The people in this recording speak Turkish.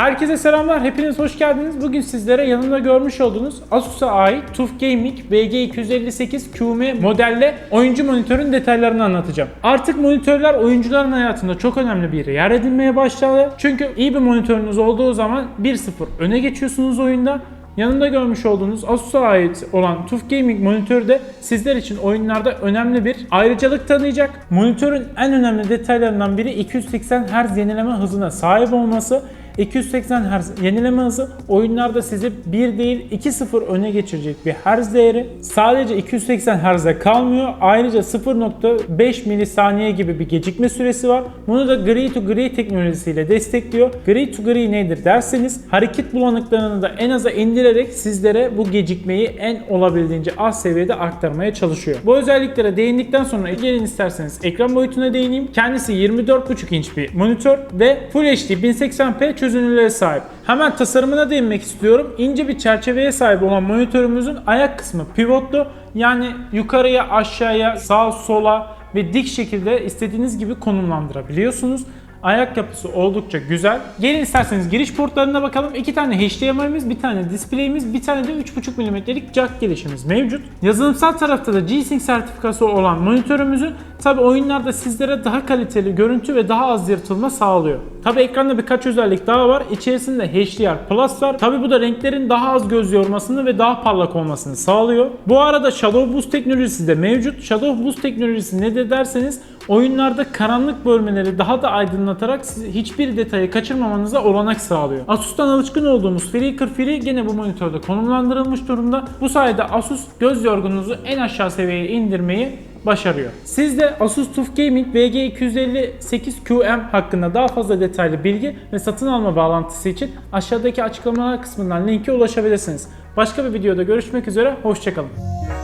Herkese selamlar, hepiniz hoş geldiniz. Bugün sizlere yanımda görmüş olduğunuz Asus'a ait TUF Gaming BG258 QM modelle oyuncu monitörün detaylarını anlatacağım. Artık monitörler oyuncuların hayatında çok önemli bir yer edinmeye başladı. Çünkü iyi bir monitörünüz olduğu zaman 1-0 öne geçiyorsunuz oyunda. Yanımda görmüş olduğunuz Asus'a ait olan TUF Gaming monitörü de sizler için oyunlarda önemli bir ayrıcalık tanıyacak. Monitörün en önemli detaylarından biri 280 Hz yenileme hızına sahip olması. 280 Hz yenileme hızı oyunlarda sizi 1 değil 2-0 öne geçirecek bir Hz değeri. Sadece 280 Hz'de kalmıyor. Ayrıca 0.5 milisaniye gibi bir gecikme süresi var. Bunu da Gray to Gray teknolojisiyle destekliyor. Gray to Gray nedir derseniz hareket bulanıklarını da en aza indirerek sizlere bu gecikmeyi en olabildiğince az seviyede aktarmaya çalışıyor. Bu özelliklere değindikten sonra gelin isterseniz ekran boyutuna değineyim. Kendisi 24.5 inç bir monitör ve Full HD 1080p çözünürlüğe sahip. Hemen tasarımına değinmek istiyorum. İnce bir çerçeveye sahip olan monitörümüzün ayak kısmı pivotlu. Yani yukarıya, aşağıya, sağ, sola ve dik şekilde istediğiniz gibi konumlandırabiliyorsunuz. Ayak yapısı oldukça güzel. Gelin isterseniz giriş portlarına bakalım. İki tane HDMI'miz, bir tane display'imiz, bir tane de 3.5 mm'lik jack girişimiz mevcut. Yazılımsal tarafta da G-Sync sertifikası olan monitörümüzün tabi oyunlarda sizlere daha kaliteli görüntü ve daha az yırtılma sağlıyor. Tabi ekranda birkaç özellik daha var. İçerisinde HDR Plus var. Tabi bu da renklerin daha az göz yormasını ve daha parlak olmasını sağlıyor. Bu arada Shadow Boost teknolojisi de mevcut. Shadow Boost teknolojisi nedir derseniz oyunlarda karanlık bölmeleri daha da aydınlatarak hiçbir detayı kaçırmamanıza olanak sağlıyor. Asus'tan alışkın olduğumuz Flicker Free gene bu monitörde konumlandırılmış durumda. Bu sayede Asus göz yorgununuzu en aşağı seviyeye indirmeyi başarıyor. Siz de Asus TUF Gaming VG258QM hakkında daha fazla detaylı bilgi ve satın alma bağlantısı için aşağıdaki açıklamalar kısmından linke ulaşabilirsiniz. Başka bir videoda görüşmek üzere, hoşçakalın.